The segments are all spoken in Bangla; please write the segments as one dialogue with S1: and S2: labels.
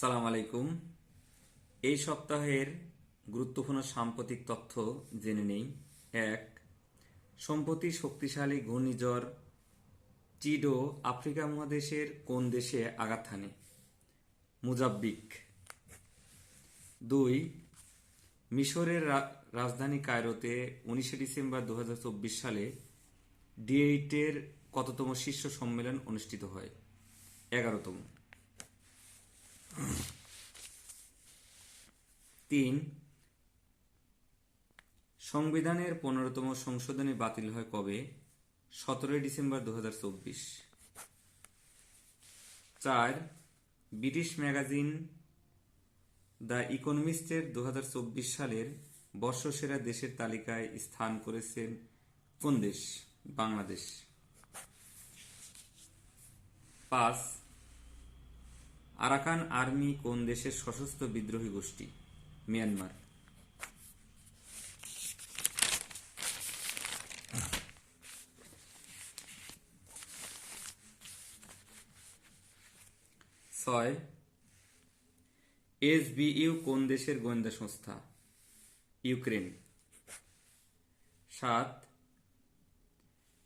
S1: সালাম আলাইকুম। এই সপ্তাহের গুরুত্বপূর্ণ সাম্প্রতিক তথ্য জেনে নেই। এক, সম্প্রতি শক্তিশালী ঘূর্ণিঝড় চিডো আফ্রিকা মহাদেশের কোন দেশে আঘাত হানে? মুজাব্বিক। দুই, মিশরের রাজধানী কায়রোতে উনিশে ডিসেম্বর দু হাজার চব্বিশ সালে ডি এইটের কততম শীর্ষ সম্মেলন অনুষ্ঠিত হয়? এগারোতম। তিন, সংবিধানের পনেরোতম সংশোধনী বাতিল হয় কবে? সতেরোই ডিসেম্বর দু চার, ব্রিটিশ ম্যাগাজিন দ্য ইকোনমিস্টের দু হাজার চব্বিশ সালের বর্ষসেরা দেশের তালিকায় স্থান করেছেন কোন দেশ? বাংলাদেশ। পাঁচ আরাকান আর্মি কোন দেশের সশস্ত্র বিদ্রোহী গোষ্ঠী? মিয়ানমার। ছয়, এসবিইউ কোন দেশের গোয়েন্দা সংস্থা? ইউক্রেন। সাত,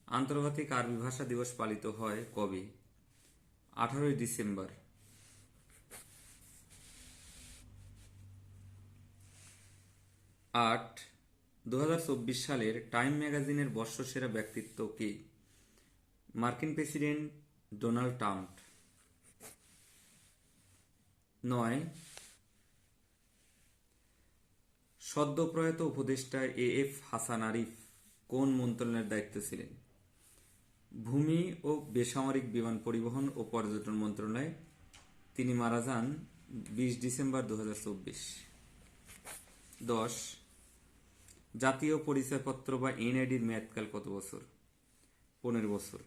S1: আন্তর্জাতিক আরবি ভাষা দিবস পালিত হয় কবে? আঠারোই ডিসেম্বর। আট দু সালের টাইম ম্যাগাজিনের বর্ষসেরা ব্যক্তিত্ব কে? মার্কিন প্রেসিডেন্ট ডোনাল্ড ট্রাম্প। নয়, সদ্যপ্রয়াত উপদেষ্টা এ এফ হাসান আরিফ কোন মন্ত্রণালয়ের দায়িত্ব ছিলেন? ভূমি ও বেসামরিক বিমান পরিবহন ও পর্যটন মন্ত্রণালয়। তিনি মারা যান বিশ ডিসেম্বর দু হাজার চব্বিশ। দশ জাতীয় পরিচয়পত্র বা এনআইডির মেয়াদকাল কত বছর? পনেরো বছর।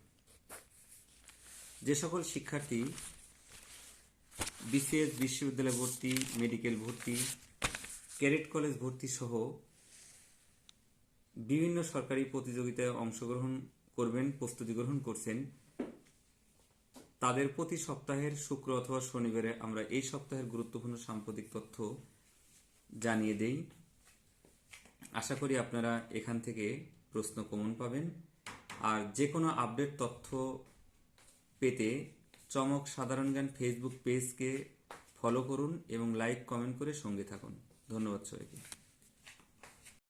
S1: যে সকল শিক্ষার্থী বিসিএস বিশ্ববিদ্যালয় ভর্তি, মেডিকেল ভর্তি, ক্যাডেট কলেজ ভর্তি সহ বিভিন্ন সরকারি প্রতিযোগিতায় অংশগ্রহণ করবেন, প্রস্তুতি গ্রহণ করছেন, তাদের প্রতি সপ্তাহের শুক্র অথবা শনিবারে আমরা এই সপ্তাহের গুরুত্বপূর্ণ সাম্প্রতিক তথ্য জানিয়ে দেই। আশা করি আপনারা এখান থেকে প্রশ্ন কমন পাবেন। আর যে কোনো আপডেট তথ্য পেতে চমক সাধারণ জ্ঞান ফেসবুক পেজকে ফলো করুন এবং লাইক কমেন্ট করে সঙ্গে থাকুন। ধন্যবাদ সবাইকে।